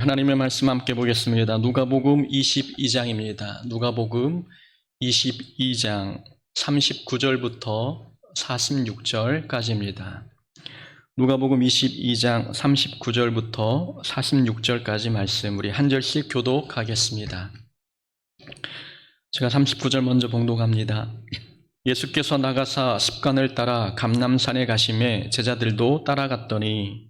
하나님의 말씀 함께 보겠습니다. 누가복음 22장입니다. 누가복음 22장 39절부터 46절까지입니다. 누가복음 22장 39절부터 46절까지 말씀 우리 한 절씩 교독하겠습니다. 제가 39절 먼저 봉독합니다. 예수께서 나가사 습관을 따라 감남산에 가심에 제자들도 따라갔더니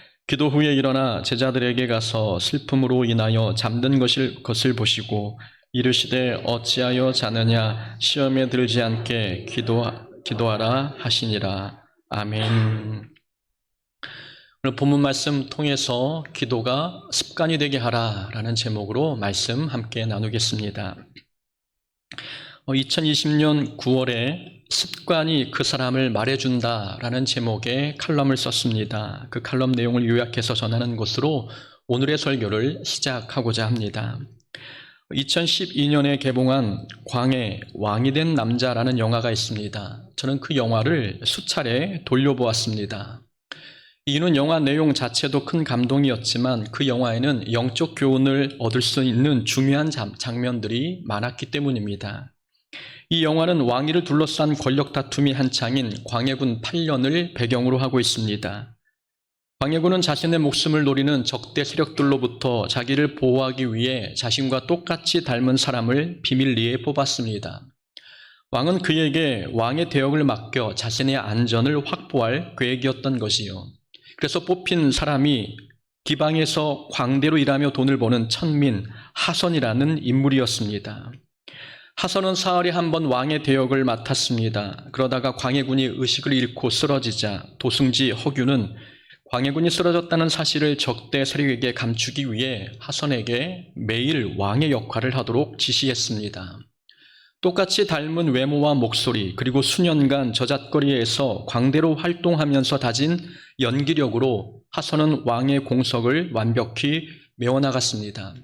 기도 후에 일어나 제자들에게 가서 슬픔으로 인하여 잠든 것을, 것을 보시고 이르시되 어찌하여 자느냐 시험에 들지 않게 기도, 기도하라 하시니라. 아멘. 오늘 본문 말씀 통해서 기도가 습관이 되게 하라라는 제목으로 말씀 함께 나누겠습니다. 2020년 9월에 습관이 그 사람을 말해준다라는 제목의 칼럼을 썼습니다. 그 칼럼 내용을 요약해서 전하는 것으로 오늘의 설교를 시작하고자 합니다. 2012년에 개봉한 광해 왕이 된 남자라는 영화가 있습니다. 저는 그 영화를 수차례 돌려보았습니다. 이유는 영화 내용 자체도 큰 감동이었지만 그 영화에는 영적 교훈을 얻을 수 있는 중요한 장- 장면들이 많았기 때문입니다. 이 영화는 왕위를 둘러싼 권력 다툼이 한창인 광해군 8년을 배경으로 하고 있습니다. 광해군은 자신의 목숨을 노리는 적대 세력들로부터 자기를 보호하기 위해 자신과 똑같이 닮은 사람을 비밀리에 뽑았습니다. 왕은 그에게 왕의 대역을 맡겨 자신의 안전을 확보할 계획이었던 것이요. 그래서 뽑힌 사람이 기방에서 광대로 일하며 돈을 버는 천민 하선이라는 인물이었습니다. 하선은 사흘에 한 번 왕의 대역을 맡았습니다. 그러다가 광해군이 의식을 잃고 쓰러지자 도승지 허규는 광해군이 쓰러졌다는 사실을 적대 세력에게 감추기 위해 하선에게 매일 왕의 역할을 하도록 지시했습니다. 똑같이 닮은 외모와 목소리 그리고 수년간 저잣거리에서 광대로 활동하면서 다진 연기력으로 하선은 왕의 공석을 완벽히 메워나갔습니다.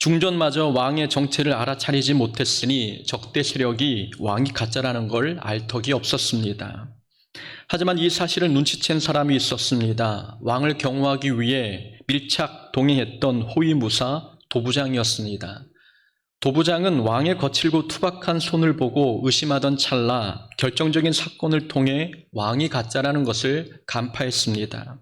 중전마저 왕의 정체를 알아차리지 못했으니 적대 세력이 왕이 가짜라는 걸 알 턱이 없었습니다. 하지만 이 사실을 눈치챈 사람이 있었습니다. 왕을 경호하기 위해 밀착 동행했던 호위무사 도부장이었습니다. 도부장은 왕의 거칠고 투박한 손을 보고 의심하던 찰나 결정적인 사건을 통해 왕이 가짜라는 것을 간파했습니다.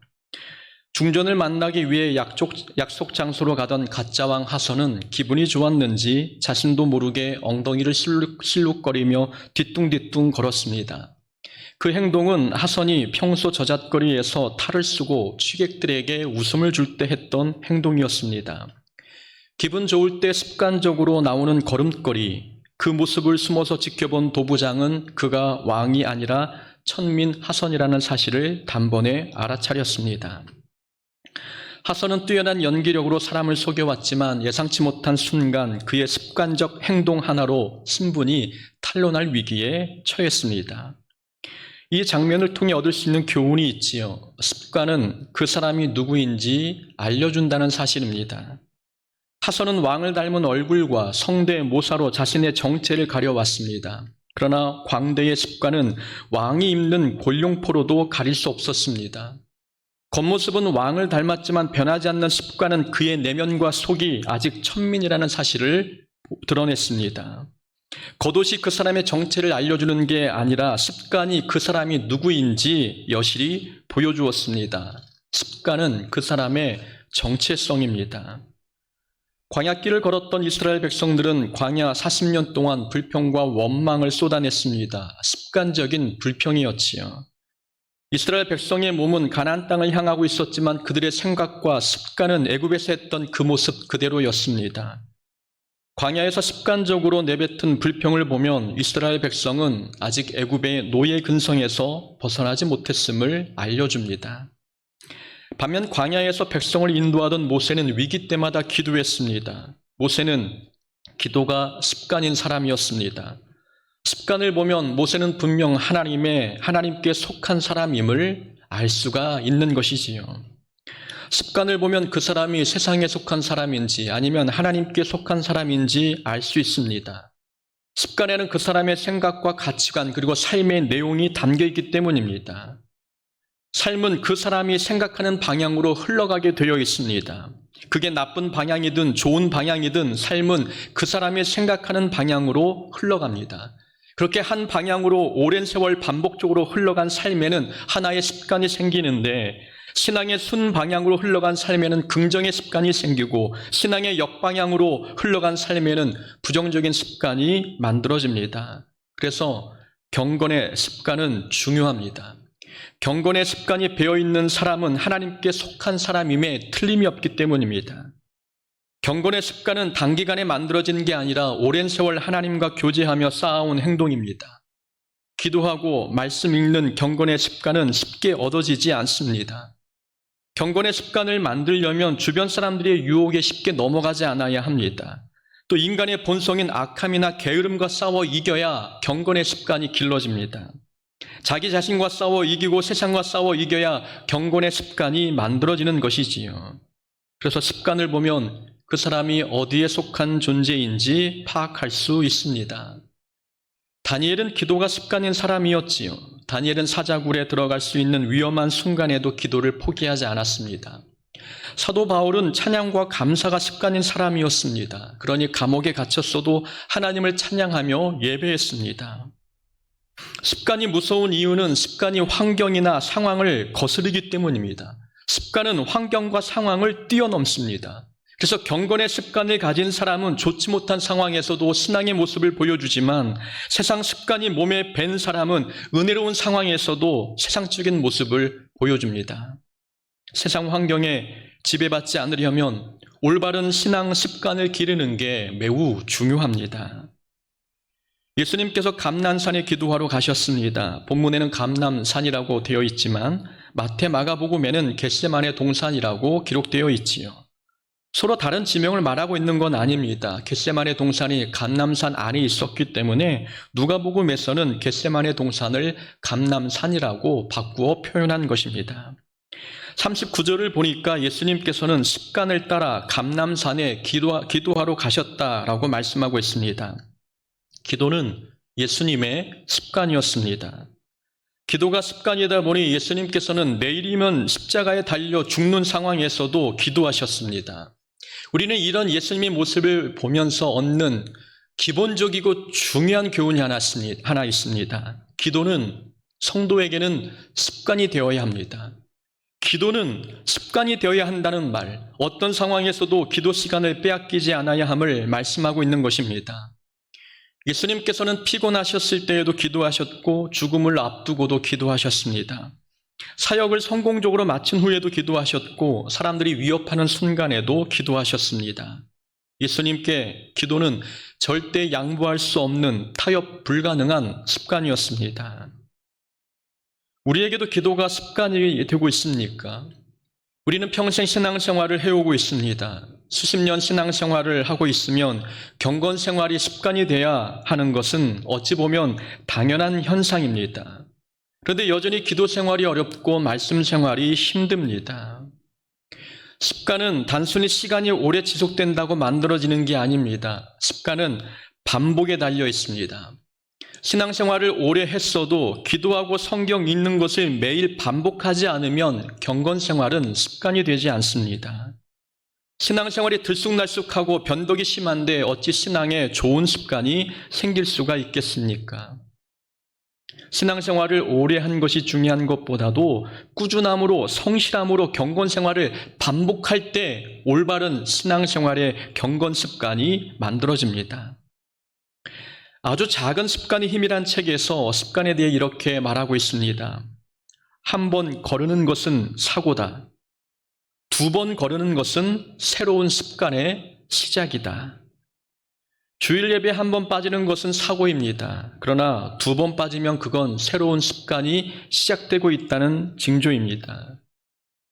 중전을 만나기 위해 약속, 약속 장소로 가던 가짜왕 하선은 기분이 좋았는지 자신도 모르게 엉덩이를 실룩, 실룩거리며 뒤뚱뒤뚱 걸었습니다. 그 행동은 하선이 평소 저잣거리에서 탈을 쓰고 취객들에게 웃음을 줄 때 했던 행동이었습니다. 기분 좋을 때 습관적으로 나오는 걸음걸이, 그 모습을 숨어서 지켜본 도부장은 그가 왕이 아니라 천민 하선이라는 사실을 단번에 알아차렸습니다. 하선은 뛰어난 연기력으로 사람을 속여왔지만 예상치 못한 순간 그의 습관적 행동 하나로 신분이 탄로날 위기에 처했습니다. 이 장면을 통해 얻을 수 있는 교훈이 있지요. 습관은 그 사람이 누구인지 알려준다는 사실입니다. 하선은 왕을 닮은 얼굴과 성대 모사로 자신의 정체를 가려왔습니다. 그러나 광대의 습관은 왕이 입는 골룡포로도 가릴 수 없었습니다. 겉모습은 왕을 닮았지만 변하지 않는 습관은 그의 내면과 속이 아직 천민이라는 사실을 드러냈습니다. 겉옷이 그 사람의 정체를 알려주는 게 아니라 습관이 그 사람이 누구인지 여실히 보여주었습니다. 습관은 그 사람의 정체성입니다. 광야길을 걸었던 이스라엘 백성들은 광야 40년 동안 불평과 원망을 쏟아냈습니다. 습관적인 불평이었지요. 이스라엘 백성의 몸은 가나안 땅을 향하고 있었지만 그들의 생각과 습관은 애굽에서 했던 그 모습 그대로였습니다. 광야에서 습관적으로 내뱉은 불평을 보면 이스라엘 백성은 아직 애굽의 노예 근성에서 벗어나지 못했음을 알려줍니다. 반면 광야에서 백성을 인도하던 모세는 위기 때마다 기도했습니다. 모세는 기도가 습관인 사람이었습니다. 습관을 보면 모세는 분명 하나님의 하나님께 속한 사람임을 알 수가 있는 것이지요. 습관을 보면 그 사람이 세상에 속한 사람인지 아니면 하나님께 속한 사람인지 알 수 있습니다. 습관에는 그 사람의 생각과 가치관 그리고 삶의 내용이 담겨 있기 때문입니다. 삶은 그 사람이 생각하는 방향으로 흘러가게 되어 있습니다. 그게 나쁜 방향이든 좋은 방향이든 삶은 그 사람이 생각하는 방향으로 흘러갑니다. 그렇게 한 방향으로 오랜 세월 반복적으로 흘러간 삶에는 하나의 습관이 생기는데 신앙의 순 방향으로 흘러간 삶에는 긍정의 습관이 생기고 신앙의 역방향으로 흘러간 삶에는 부정적인 습관이 만들어집니다. 그래서 경건의 습관은 중요합니다. 경건의 습관이 배어 있는 사람은 하나님께 속한 사람임에 틀림이 없기 때문입니다. 경건의 습관은 단기간에 만들어진 게 아니라 오랜 세월 하나님과 교제하며 쌓아온 행동입니다. 기도하고 말씀 읽는 경건의 습관은 쉽게 얻어지지 않습니다. 경건의 습관을 만들려면 주변 사람들의 유혹에 쉽게 넘어가지 않아야 합니다. 또 인간의 본성인 악함이나 게으름과 싸워 이겨야 경건의 습관이 길러집니다. 자기 자신과 싸워 이기고 세상과 싸워 이겨야 경건의 습관이 만들어지는 것이지요. 그래서 습관을 보면 그 사람이 어디에 속한 존재인지 파악할 수 있습니다. 다니엘은 기도가 습관인 사람이었지요. 다니엘은 사자굴에 들어갈 수 있는 위험한 순간에도 기도를 포기하지 않았습니다. 사도 바울은 찬양과 감사가 습관인 사람이었습니다. 그러니 감옥에 갇혔어도 하나님을 찬양하며 예배했습니다. 습관이 무서운 이유는 습관이 환경이나 상황을 거스르기 때문입니다. 습관은 환경과 상황을 뛰어넘습니다. 그래서 경건의 습관을 가진 사람은 좋지 못한 상황에서도 신앙의 모습을 보여주지만 세상 습관이 몸에 밴 사람은 은혜로운 상황에서도 세상적인 모습을 보여줍니다. 세상 환경에 지배받지 않으려면 올바른 신앙 습관을 기르는 게 매우 중요합니다. 예수님께서 감난산에 기도하러 가셨습니다. 본문에는 감남산이라고 되어 있지만 마태 마가복음에는 겟세만의 동산이라고 기록되어 있지요. 서로 다른 지명을 말하고 있는 건 아닙니다. 겟세만의 동산이 감남산 안에 있었기 때문에 누가복음에서는 겟세만의 동산을 감남산이라고 바꾸어 표현한 것입니다. 39절을 보니까 예수님께서는 습관을 따라 감남산에 기도하 러 가셨다라고 말씀하고 있습니다. 기도는 예수님의 습관이었습니다. 기도가 습관이다 보니 예수님께서는 내일이면 십자가에 달려 죽는 상황에서도 기도하셨습니다. 우리는 이런 예수님의 모습을 보면서 얻는 기본적이고 중요한 교훈이 하나 있습니다. 기도는 성도에게는 습관이 되어야 합니다. 기도는 습관이 되어야 한다는 말, 어떤 상황에서도 기도 시간을 빼앗기지 않아야 함을 말씀하고 있는 것입니다. 예수님께서는 피곤하셨을 때에도 기도하셨고 죽음을 앞두고도 기도하셨습니다. 사역을 성공적으로 마친 후에도 기도하셨고 사람들이 위협하는 순간에도 기도하셨습니다. 예수님께 기도는 절대 양보할 수 없는 타협 불가능한 습관이었습니다. 우리에게도 기도가 습관이 되고 있습니까? 우리는 평생 신앙생활을 해오고 있습니다. 수십 년 신앙생활을 하고 있으면 경건생활이 습관이 돼야 하는 것은 어찌 보면 당연한 현상입니다. 그런데 여전히 기도 생활이 어렵고 말씀 생활이 힘듭니다. 습관은 단순히 시간이 오래 지속된다고 만들어지는 게 아닙니다. 습관은 반복에 달려 있습니다. 신앙생활을 오래 했어도 기도하고 성경 읽는 것을 매일 반복하지 않으면 경건생활은 습관이 되지 않습니다. 신앙생활이 들쑥날쑥하고 변덕이 심한데 어찌 신앙에 좋은 습관이 생길 수가 있겠습니까? 신앙생활을 오래 한 것이 중요한 것보다도 꾸준함으로 성실함으로 경건생활을 반복할 때 올바른 신앙생활의 경건 습관이 만들어집니다. 아주 작은 습관의 힘이란 책에서 습관에 대해 이렇게 말하고 있습니다. 한 번 거르는 것은 사고다. 두 번 거르는 것은 새로운 습관의 시작이다. 주일 예배 한 번 빠지는 것은 사고입니다. 그러나 두 번 빠지면 그건 새로운 습관이 시작되고 있다는 징조입니다.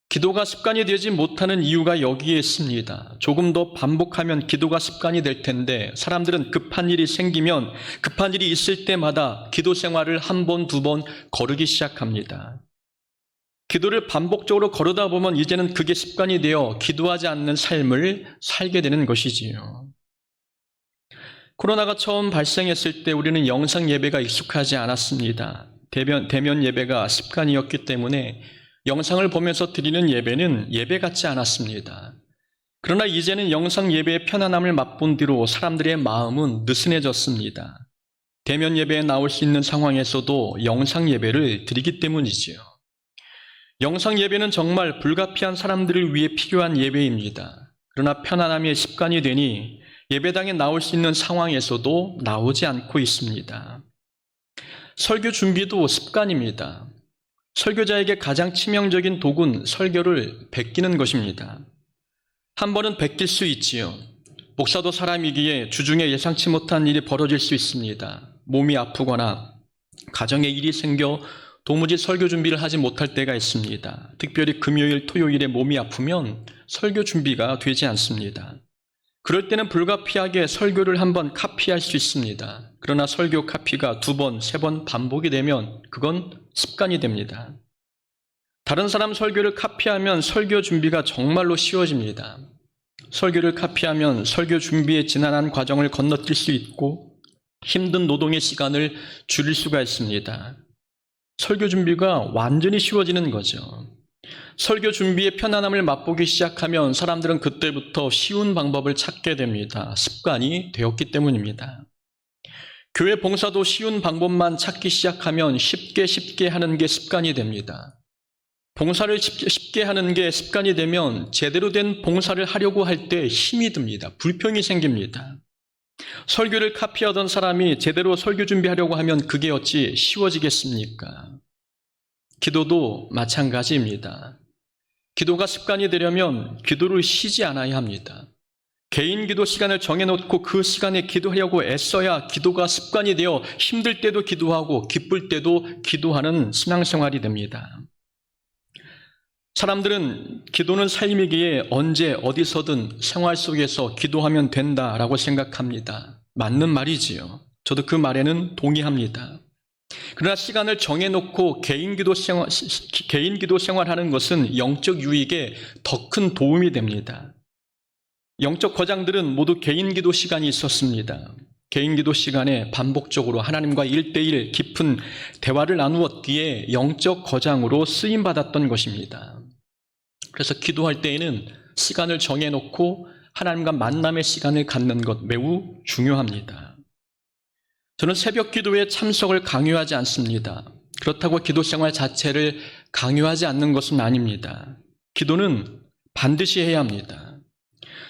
기도가 습관이 되지 못하는 이유가 여기에 있습니다. 조금 더 반복하면 기도가 습관이 될 텐데 사람들은 급한 일이 생기면 급한 일이 있을 때마다 기도 생활을 한 번, 두 번 거르기 시작합니다. 기도를 반복적으로 거르다 보면 이제는 그게 습관이 되어 기도하지 않는 삶을 살게 되는 것이지요. 코로나가 처음 발생했을 때 우리는 영상 예배가 익숙하지 않았습니다. 대면, 대면 예배가 습관이었기 때문에 영상을 보면서 드리는 예배는 예배 같지 않았습니다. 그러나 이제는 영상 예배의 편안함을 맛본 뒤로 사람들의 마음은 느슨해졌습니다. 대면 예배에 나올 수 있는 상황에서도 영상 예배를 드리기 때문이지요. 영상 예배는 정말 불가피한 사람들을 위해 필요한 예배입니다. 그러나 편안함의 습관이 되니 예배당에 나올 수 있는 상황에서도 나오지 않고 있습니다. 설교 준비도 습관입니다. 설교자에게 가장 치명적인 독은 설교를 베끼는 것입니다. 한 번은 베낄 수 있지요. 목사도 사람이기에 주중에 예상치 못한 일이 벌어질 수 있습니다. 몸이 아프거나 가정에 일이 생겨 도무지 설교 준비를 하지 못할 때가 있습니다. 특별히 금요일, 토요일에 몸이 아프면 설교 준비가 되지 않습니다. 그럴 때는 불가피하게 설교를 한번 카피할 수 있습니다. 그러나 설교 카피가 두 번, 세 번 반복이 되면 그건 습관이 됩니다. 다른 사람 설교를 카피하면 설교 준비가 정말로 쉬워집니다. 설교를 카피하면 설교 준비에 지난한 과정을 건너뛸 수 있고 힘든 노동의 시간을 줄일 수가 있습니다. 설교 준비가 완전히 쉬워지는 거죠. 설교 준비의 편안함을 맛보기 시작하면 사람들은 그때부터 쉬운 방법을 찾게 됩니다. 습관이 되었기 때문입니다. 교회 봉사도 쉬운 방법만 찾기 시작하면 쉽게 쉽게 하는 게 습관이 됩니다. 봉사를 쉽게 하는 게 습관이 되면 제대로 된 봉사를 하려고 할 때 힘이 듭니다. 불평이 생깁니다. 설교를 카피하던 사람이 제대로 설교 준비하려고 하면 그게 어찌 쉬워지겠습니까? 기도도 마찬가지입니다. 기도가 습관이 되려면 기도를 쉬지 않아야 합니다. 개인 기도 시간을 정해놓고 그 시간에 기도하려고 애써야 기도가 습관이 되어 힘들 때도 기도하고 기쁠 때도 기도하는 신앙생활이 됩니다. 사람들은 기도는 삶이기에 언제 어디서든 생활 속에서 기도하면 된다라고 생각합니다. 맞는 말이지요. 저도 그 말에는 동의합니다. 그러나 시간을 정해놓고 개인 기도 생활, 개인 기도 생활하는 것은 영적 유익에 더 큰 도움이 됩니다. 영적 거장들은 모두 개인 기도 시간이 있었습니다. 개인 기도 시간에 반복적으로 하나님과 일대일 깊은 대화를 나누었기에 영적 거장으로 쓰임 받았던 것입니다. 그래서 기도할 때에는 시간을 정해놓고 하나님과 만남의 시간을 갖는 것 매우 중요합니다. 저는 새벽 기도에 참석을 강요하지 않습니다. 그렇다고 기도 생활 자체를 강요하지 않는 것은 아닙니다. 기도는 반드시 해야 합니다.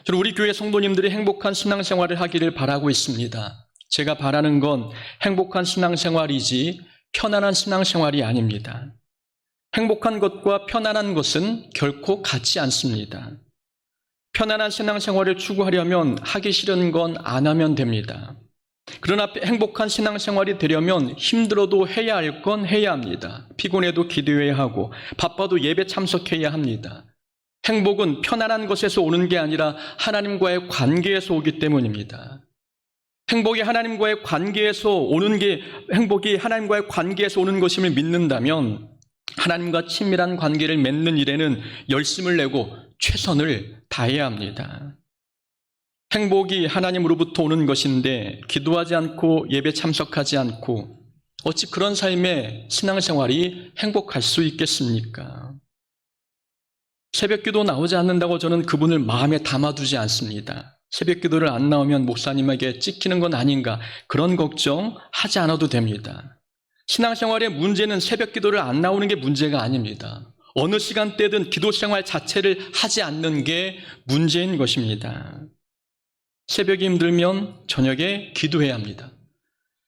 저는 우리 교회 성도님들이 행복한 신앙생활을 하기를 바라고 있습니다. 제가 바라는 건 행복한 신앙생활이지 편안한 신앙생활이 아닙니다. 행복한 것과 편안한 것은 결코 같지 않습니다. 편안한 신앙생활을 추구하려면 하기 싫은 건 안 하면 됩니다. 그러나 행복한 신앙생활이 되려면 힘들어도 해야 할 건 해야 합니다. 피곤해도 기도해야 하고 바빠도 예배 참석해야 합니다. 행복은 편안한 것에서 오는 게 아니라 하나님과의 관계에서 오기 때문입니다. 행복이 하나님과의 관계에서 오는 게 행복이 하나님과의 관계에서 오는 것임을 믿는다면 하나님과 친밀한 관계를 맺는 일에는 열심을 내고 최선을 다해야 합니다. 행복이 하나님으로부터 오는 것인데 기도하지 않고 예배 참석하지 않고 어찌 그런 삶의 신앙생활이 행복할 수 있겠습니까? 새벽 기도 나오지 않는다고 저는 그분을 마음에 담아두지 않습니다. 새벽 기도를 안 나오면 목사님에게 찍히는 건 아닌가 그런 걱정 하지 않아도 됩니다. 신앙생활의 문제는 새벽 기도를 안 나오는 게 문제가 아닙니다. 어느 시간대든 기도 생활 자체를 하지 않는 게 문제인 것입니다. 새벽이 힘들면 저녁에 기도해야 합니다.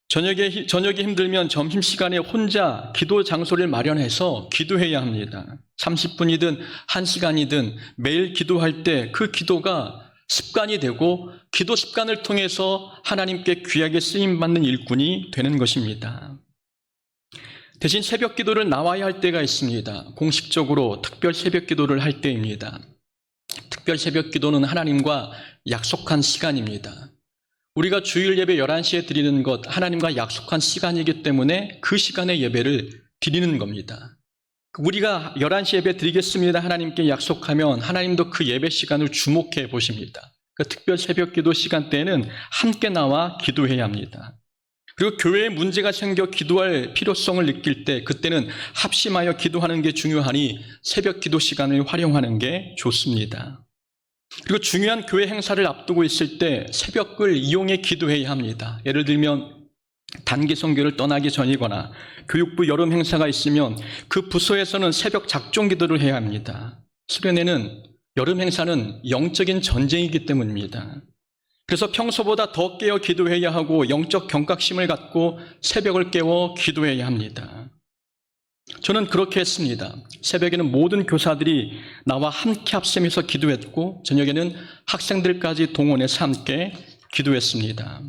저녁에, 저녁이 힘들면 점심시간에 혼자 기도 장소를 마련해서 기도해야 합니다. 30분이든 1시간이든 매일 기도할 때 그 기도가 습관이 되고 기도 습관을 통해서 하나님께 귀하게 쓰임 받는 일꾼이 되는 것입니다. 대신 새벽 기도를 나와야 할 때가 있습니다. 공식적으로 특별 새벽 기도를 할 때입니다. 특별 새벽 기도는 하나님과 약속한 시간입니다. 우리가 주일 예배 11시에 드리는 것 하나님과 약속한 시간이기 때문에 그 시간에 예배를 드리는 겁니다. 우리가 11시 예배 드리겠습니다. 하나님께 약속하면 하나님도 그 예배 시간을 주목해 보십니다. 그 특별 새벽 기도 시간대에는 함께 나와 기도해야 합니다. 그리고 교회에 문제가 생겨 기도할 필요성을 느낄 때 그때는 합심하여 기도하는 게 중요하니 새벽 기도 시간을 활용하는 게 좋습니다. 그리고 중요한 교회 행사를 앞두고 있을 때 새벽을 이용해 기도해야 합니다. 예를 들면 단기 선교를 떠나기 전이거나 교육부 여름 행사가 있으면 그 부서에서는 새벽 작종 기도를 해야 합니다. 수련회는 여름 행사는 영적인 전쟁이기 때문입니다. 그래서 평소보다 더 깨어 기도해야 하고 영적 경각심을 갖고 새벽을 깨워 기도해야 합니다. 저는 그렇게 했습니다. 새벽에는 모든 교사들이 나와 함께 합심해서 기도했고 저녁에는 학생들까지 동원해서 함께 기도했습니다.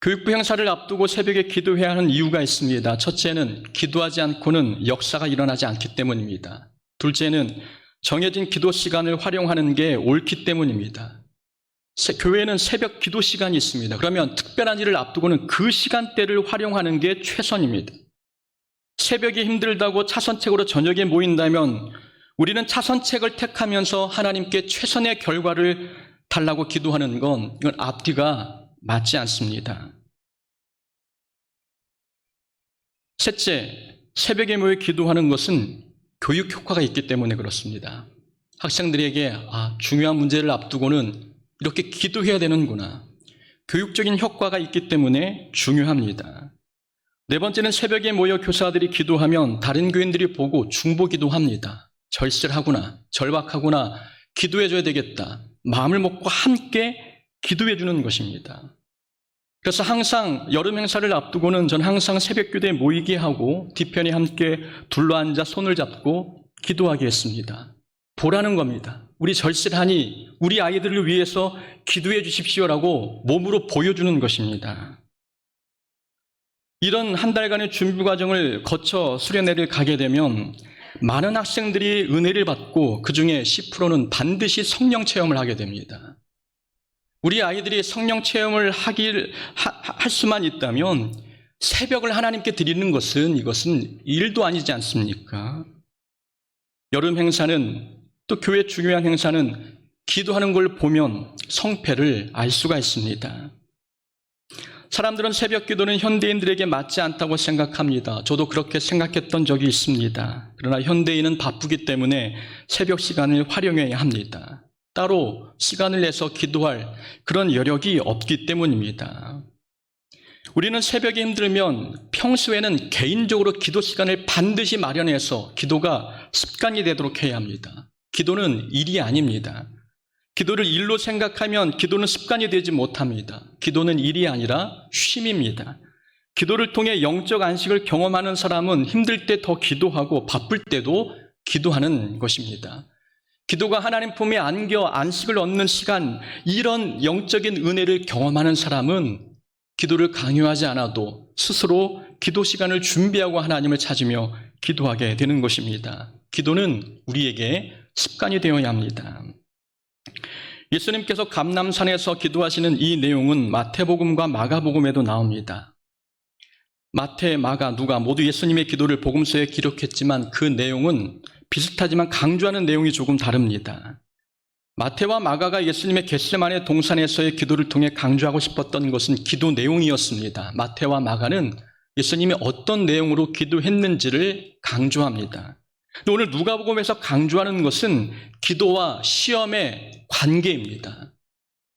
교육부 행사를 앞두고 새벽에 기도해야 하는 이유가 있습니다. 첫째는 기도하지 않고는 역사가 일어나지 않기 때문입니다. 둘째는 정해진 기도 시간을 활용하는 게 옳기 때문입니다. 교회에는 새벽 기도 시간이 있습니다. 그러면 특별한 일을 앞두고는 그 시간대를 활용하는 게 최선입니다. 새벽이 힘들다고 차선책으로 저녁에 모인다면 우리는 차선책을 택하면서 하나님께 최선의 결과를 달라고 기도하는 건 이건 앞뒤가 맞지 않습니다. 셋째, 새벽에 모여 기도하는 것은 교육 효과가 있기 때문에 그렇습니다. 학생들에게 아, 중요한 문제를 앞두고는 이렇게 기도해야 되는구나. 교육적인 효과가 있기 때문에 중요합니다. 네 번째는 새벽에 모여 교사들이 기도하면 다른 교인들이 보고 중보 기도 합니다. 절실하구나, 절박하구나, 기도해줘야 되겠다. 마음을 먹고 함께 기도해주는 것입니다. 그래서 항상 여름 행사를 앞두고는 전 항상 새벽 교대에 모이게 하고 뒤편에 함께 둘러앉아 손을 잡고 기도하게 했습니다. 보라는 겁니다. 우리 절실하니 우리 아이들을 위해서 기도해 주십시오라고 몸으로 보여주는 것입니다. 이런 한 달간의 준비 과정을 거쳐 수련회를 가게 되면 많은 학생들이 은혜를 받고 그 중에 10%는 반드시 성령 체험을 하게 됩니다. 우리 아이들이 성령 체험을 하길 하, 할 수만 있다면 새벽을 하나님께 드리는 것은 이것은 일도 아니지 않습니까? 여름 행사는 또 교회 중요한 행사는 기도하는 걸 보면 성패를 알 수가 있습니다. 사람들은 새벽 기도는 현대인들에게 맞지 않다고 생각합니다. 저도 그렇게 생각했던 적이 있습니다. 그러나 현대인은 바쁘기 때문에 새벽 시간을 활용해야 합니다. 따로 시간을 내서 기도할 그런 여력이 없기 때문입니다. 우리는 새벽에 힘들면 평소에는 개인적으로 기도 시간을 반드시 마련해서 기도가 습관이 되도록 해야 합니다. 기도는 일이 아닙니다. 기도를 일로 생각하면 기도는 습관이 되지 못합니다. 기도는 일이 아니라 쉼입니다. 기도를 통해 영적 안식을 경험하는 사람은 힘들 때 더 기도하고 바쁠 때도 기도하는 것입니다. 기도가 하나님 품에 안겨 안식을 얻는 시간, 이런 영적인 은혜를 경험하는 사람은 기도를 강요하지 않아도 스스로 기도 시간을 준비하고 하나님을 찾으며 기도하게 되는 것입니다. 기도는 우리에게 습관이 되어야 합니다. 예수님께서 감남산에서 기도하시는 이 내용은 마태복음과 마가복음에도 나옵니다. 마태, 마가, 누가 모두 예수님의 기도를 복음서에 기록했지만 그 내용은 비슷하지만 강조하는 내용이 조금 다릅니다. 마태와 마가가 예수님의 겟세만의 동산에서의 기도를 통해 강조하고 싶었던 것은 기도 내용이었습니다. 마태와 마가는 예수님이 어떤 내용으로 기도했는지를 강조합니다. 오늘 누가복음에서 강조하는 것은 기도와 시험의 관계입니다.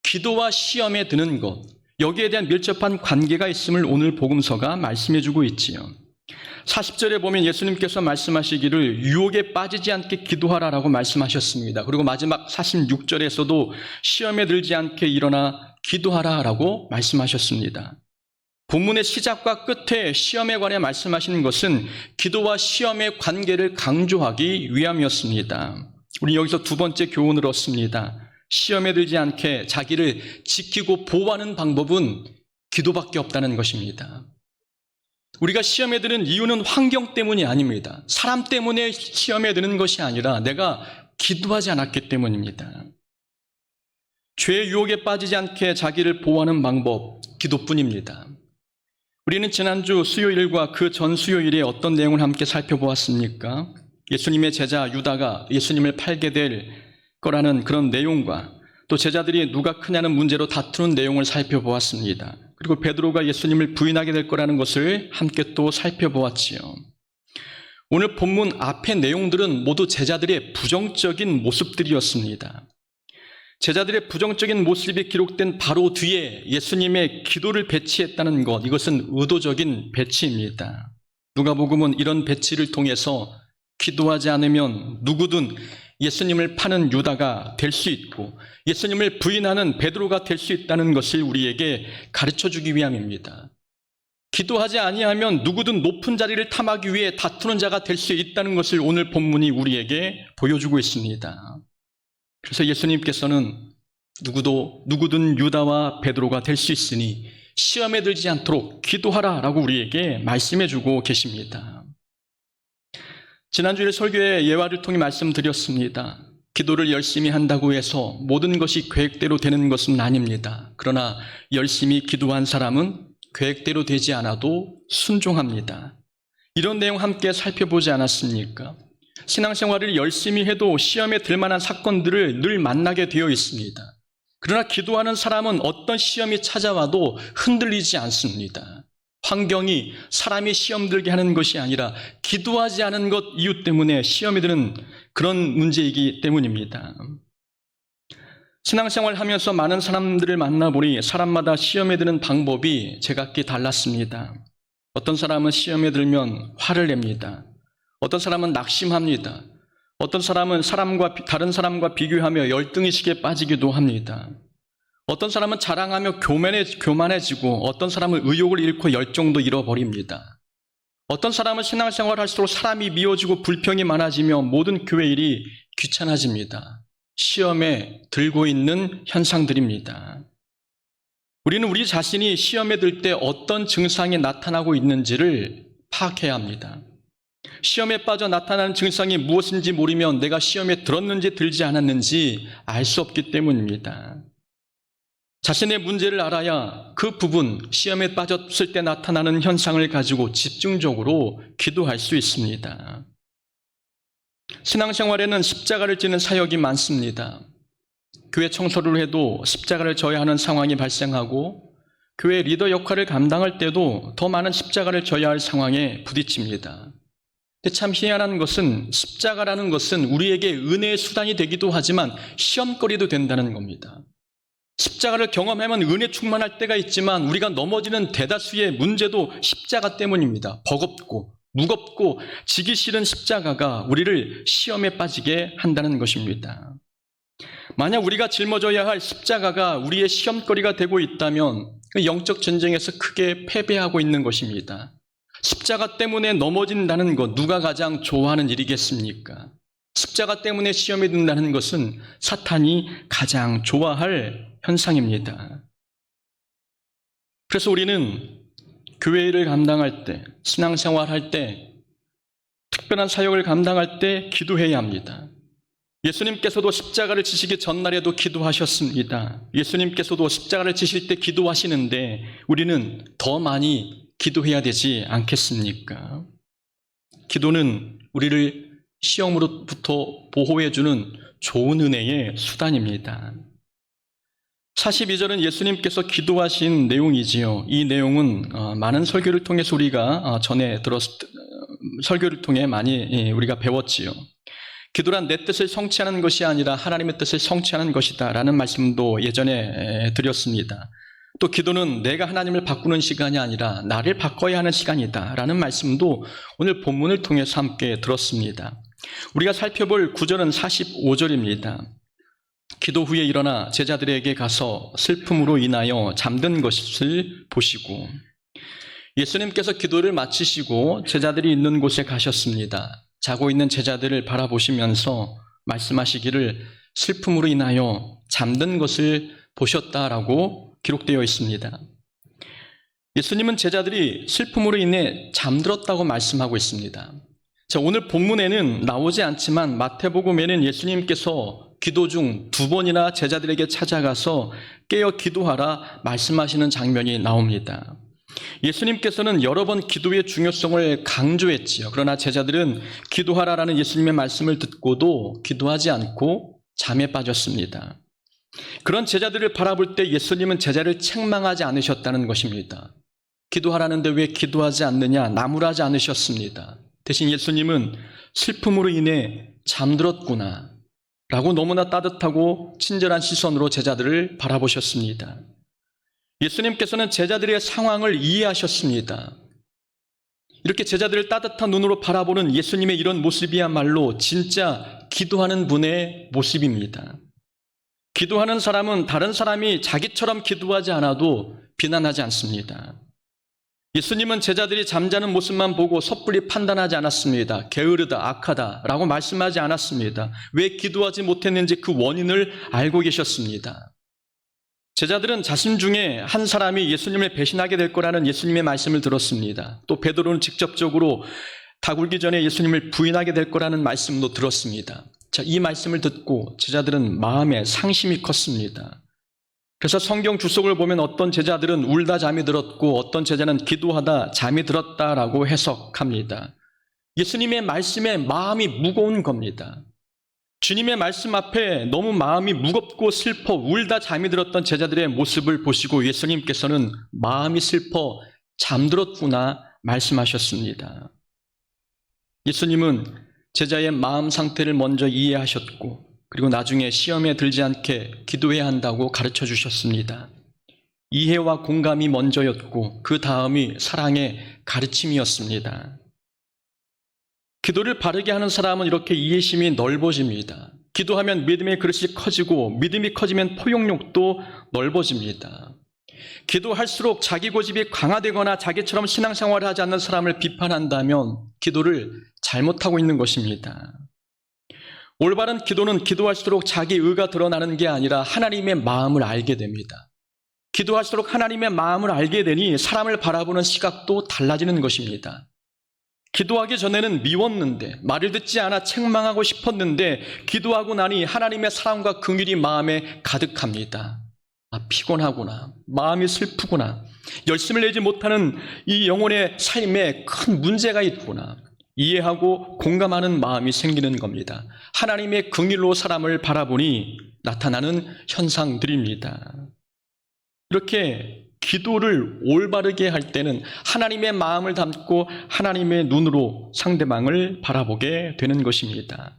기도와 시험에 드는 것, 여기에 대한 밀접한 관계가 있음을 오늘 복음서가 말씀해 주고 있지요. 40절에 보면 예수님께서 말씀하시기를 유혹에 빠지지 않게 기도하라라고 말씀하셨습니다. 그리고 마지막 46절에서도 시험에 들지 않게 일어나 기도하라라고 말씀하셨습니다. 본문의 시작과 끝에 시험에 관해 말씀하시는 것은 기도와 시험의 관계를 강조하기 위함이었습니다. 우리 여기서 두 번째 교훈을 얻습니다. 시험에 들지 않게 자기를 지키고 보호하는 방법은 기도밖에 없다는 것입니다. 우리가 시험에 드는 이유는 환경 때문이 아닙니다. 사람 때문에 시험에 드는 것이 아니라 내가 기도하지 않았기 때문입니다. 죄의 유혹에 빠지지 않게 자기를 보호하는 방법, 기도뿐입니다. 우리는 지난주 수요일과 그 전 수요일에 어떤 내용을 함께 살펴보았습니까? 예수님의 제자 유다가 예수님을 팔게 될 거라는 그런 내용과 또 제자들이 누가 크냐는 문제로 다투는 내용을 살펴보았습니다. 그리고 베드로가 예수님을 부인하게 될 거라는 것을 함께 또 살펴보았지요. 오늘 본문 앞의 내용들은 모두 제자들의 부정적인 모습들이었습니다. 제자들의 부정적인 모습이 기록된 바로 뒤에 예수님의 기도를 배치했다는 것, 이것은 의도적인 배치입니다. 누가복음은 이런 배치를 통해서 기도하지 않으면 누구든 예수님을 파는 유다가 될 수 있고 예수님을 부인하는 베드로가 될 수 있다는 것을 우리에게 가르쳐 주기 위함입니다. 기도하지 아니하면 누구든 높은 자리를 탐하기 위해 다투는 자가 될 수 있다는 것을 오늘 본문이 우리에게 보여주고 있습니다. 그래서 예수님께서는 누구도 누구든 유다와 베드로가 될 수 있으니 시험에 들지 않도록 기도하라라고 우리에게 말씀해 주고 계십니다. 지난주에 설교에 예화를 통해 말씀드렸습니다. 기도를 열심히 한다고 해서 모든 것이 계획대로 되는 것은 아닙니다. 그러나 열심히 기도한 사람은 계획대로 되지 않아도 순종합니다. 이런 내용 함께 살펴보지 않았습니까? 신앙생활을 열심히 해도 시험에 들 만한 사건들을 늘 만나게 되어 있습니다. 그러나 기도하는 사람은 어떤 시험이 찾아와도 흔들리지 않습니다. 환경이 사람이 시험 들게 하는 것이 아니라 기도하지 않은 것 이유 때문에 시험이 드는 그런 문제이기 때문입니다. 신앙생활 하면서 많은 사람들을 만나보니 사람마다 시험에 드는 방법이 제각기 달랐습니다. 어떤 사람은 시험에 들면 화를 냅니다. 어떤 사람은 낙심합니다. 어떤 사람은 사람과 다른 사람과 비교하며 열등의식에 빠지기도 합니다. 어떤 사람은 자랑하며 교만해, 교만해지고 어떤 사람은 의욕을 잃고 열정도 잃어버립니다. 어떤 사람은 신앙생활 할수록 사람이 미워지고 불평이 많아지며 모든 교회 일이 귀찮아집니다. 시험에 들고 있는 현상들입니다. 우리는 우리 자신이 시험에 들 때 어떤 증상이 나타나고 있는지를 파악해야 합니다. 시험에 빠져 나타나는 증상이 무엇인지 모르면 내가 시험에 들었는지 들지 않았는지 알 수 없기 때문입니다. 자신의 문제를 알아야 그 부분, 시험에 빠졌을 때 나타나는 현상을 가지고 집중적으로 기도할 수 있습니다. 신앙생활에는 십자가를 지는 사역이 많습니다. 교회 청소를 해도 십자가를 져야 하는 상황이 발생하고 교회 리더 역할을 감당할 때도 더 많은 십자가를 져야 할 상황에 부딪힙니다. 근데 참 희한한 것은 십자가라는 것은 우리에게 은혜의 수단이 되기도 하지만 시험거리도 된다는 겁니다. 십자가를 경험하면 은혜 충만할 때가 있지만 우리가 넘어지는 대다수의 문제도 십자가 때문입니다. 버겁고 무겁고 지기 싫은 십자가가 우리를 시험에 빠지게 한다는 것입니다. 만약 우리가 짊어져야 할 십자가가 우리의 시험거리가 되고 있다면 그 영적 전쟁에서 크게 패배하고 있는 것입니다. 십자가 때문에 넘어진다는 것 누가 가장 좋아하는 일이겠습니까? 십자가 때문에 시험에 든다는 것은 사탄이 가장 좋아할 현상입니다. 그래서 우리는 교회를 감당할 때, 신앙생활 할 때, 특별한 사역을 감당할 때 기도해야 합니다. 예수님께서도 십자가를 지시기 전날에도 기도하셨습니다. 예수님께서도 십자가를 지실 때 기도하시는데 우리는 더 많이 기도해야 되지 않겠습니까? 기도는 우리를 시험으로부터 보호해주는 좋은 은혜의 수단입니다. 42절은 예수님께서 기도하신 내용이지요. 이 내용은 어, 많은 설교를 통해서 우리가 어, 전에 들었, 설교를 통해 많이 우리가 배웠지요. 기도란 내 뜻을 성취하는 것이 아니라 하나님의 뜻을 성취하는 것이다. 라는 말씀도 예전에 드렸습니다. 또 기도는 내가 하나님을 바꾸는 시간이 아니라 나를 바꿔야 하는 시간이다. 라는 말씀도 오늘 본문을 통해서 함께 들었습니다. 우리가 살펴볼 구절은 45절입니다. 기도 후에 일어나 제자들에게 가서 슬픔으로 인하여 잠든 것을 보시고 예수님께서 기도를 마치시고 제자들이 있는 곳에 가셨습니다. 자고 있는 제자들을 바라보시면서 말씀하시기를 슬픔으로 인하여 잠든 것을 보셨다라고 기록되어 있습니다. 예수님은 제자들이 슬픔으로 인해 잠들었다고 말씀하고 있습니다. 자, 오늘 본문에는 나오지 않지만 마태복음에는 예수님께서 기도 중 두 번이나 제자들에게 찾아가서 깨어 기도하라 말씀하시는 장면이 나옵니다. 예수님께서는 여러 번 기도의 중요성을 강조했지요. 그러나 제자들은 기도하라라는 예수님의 말씀을 듣고도 기도하지 않고 잠에 빠졌습니다. 그런 제자들을 바라볼 때 예수님은 제자를 책망하지 않으셨다는 것입니다. 기도하라는데 왜 기도하지 않느냐? 나무라지 않으셨습니다. 대신 예수님은 슬픔으로 인해 잠들었구나. 라고 너무나 따뜻하고 친절한 시선으로 제자들을 바라보셨습니다. 예수님께서는 제자들의 상황을 이해하셨습니다. 이렇게 제자들을 따뜻한 눈으로 바라보는 예수님의 이런 모습이야말로 진짜 기도하는 분의 모습입니다. 기도하는 사람은 다른 사람이 자기처럼 기도하지 않아도 비난하지 않습니다. 예수님은 제자들이 잠자는 모습만 보고 섣불리 판단하지 않았습니다. 게으르다, 악하다 라고 말씀하지 않았습니다. 왜 기도하지 못했는지 그 원인을 알고 계셨습니다. 제자들은 자신 중에 한 사람이 예수님을 배신하게 될 거라는 예수님의 말씀을 들었습니다. 또 베드로는 직접적으로 다 굴기 전에 예수님을 부인하게 될 거라는 말씀도 들었습니다. 자, 이 말씀을 듣고 제자들은 마음에 상심이 컸습니다. 그래서 성경 주석을 보면 어떤 제자들은 울다 잠이 들었고 어떤 제자는 기도하다 잠이 들었다라고 해석합니다. 예수님의 말씀에 마음이 무거운 겁니다. 주님의 말씀 앞에 너무 마음이 무겁고 슬퍼 울다 잠이 들었던 제자들의 모습을 보시고 예수님께서는 마음이 슬퍼 잠들었구나 말씀하셨습니다. 예수님은 제자의 마음 상태를 먼저 이해하셨고 그리고 나중에 시험에 들지 않게 기도해야 한다고 가르쳐 주셨습니다. 이해와 공감이 먼저였고 그 다음이 사랑의 가르침이었습니다. 기도를 바르게 하는 사람은 이렇게 이해심이 넓어집니다. 기도하면 믿음의 그릇이 커지고 믿음이 커지면 포용력도 넓어집니다. 기도할수록 자기 고집이 강화되거나 자기처럼 신앙생활을 하지 않는 사람을 비판한다면 기도를 잘못하고 있는 것입니다. 올바른 기도는 기도할수록 자기 의가 드러나는 게 아니라 하나님의 마음을 알게 됩니다. 기도할수록 하나님의 마음을 알게 되니 사람을 바라보는 시각도 달라지는 것입니다. 기도하기 전에는 미웠는데 말을 듣지 않아 책망하고 싶었는데 기도하고 나니 하나님의 사랑과 긍휼이 마음에 가득합니다. 아, 피곤하구나. 마음이 슬프구나. 열심을 내지 못하는 이 영혼의 삶에 큰 문제가 있구나. 이해하고 공감하는 마음이 생기는 겁니다. 하나님의 긍휼로 사람을 바라보니 나타나는 현상들입니다. 이렇게 기도를 올바르게 할 때는 하나님의 마음을 담고 하나님의 눈으로 상대방을 바라보게 되는 것입니다.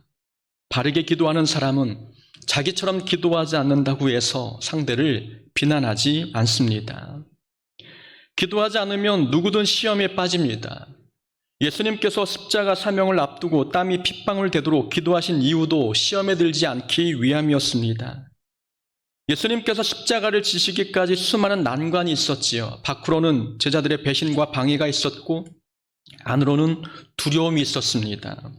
바르게 기도하는 사람은 자기처럼 기도하지 않는다고 해서 상대를 비난하지 않습니다. 기도하지 않으면 누구든 시험에 빠집니다. 예수님께서 십자가 사명을 앞두고 땀이 핏방울 되도록 기도하신 이유도 시험에 들지 않기 위함이었습니다. 예수님께서 십자가를 지시기까지 수많은 난관이 있었지요. 밖으로는 제자들의 배신과 방해가 있었고 안으로는 두려움이 있었습니다.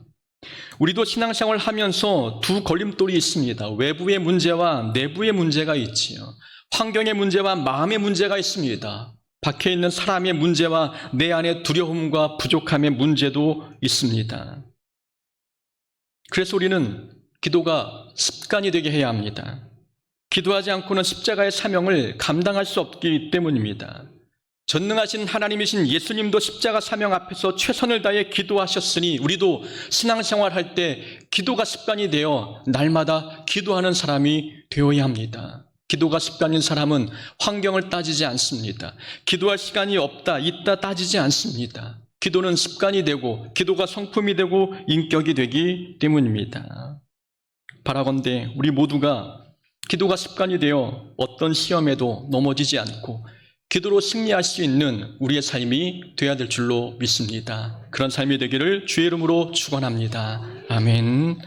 우리도 신앙생활 하면서 두 걸림돌이 있습니다. 외부의 문제와 내부의 문제가 있지요. 환경의 문제와 마음의 문제가 있습니다. 밖에 있는 사람의 문제와 내 안의 두려움과 부족함의 문제도 있습니다. 그래서 우리는 기도가 습관이 되게 해야 합니다. 기도하지 않고는 십자가의 사명을 감당할 수 없기 때문입니다. 전능하신 하나님이신 예수님도 십자가 사명 앞에서 최선을 다해 기도하셨으니 우리도 신앙생활 할 때 기도가 습관이 되어 날마다 기도하는 사람이 되어야 합니다. 기도가 습관인 사람은 환경을 따지지 않습니다. 기도할 시간이 없다, 있다 따지지 않습니다. 기도는 습관이 되고 기도가 성품이 되고 인격이 되기 때문입니다. 바라건대 우리 모두가 기도가 습관이 되어 어떤 시험에도 넘어지지 않고 기도로 승리할 수 있는 우리의 삶이 되어야 될 줄로 믿습니다. 그런 삶이 되기를 주의 이름으로 축원합니다. 아멘.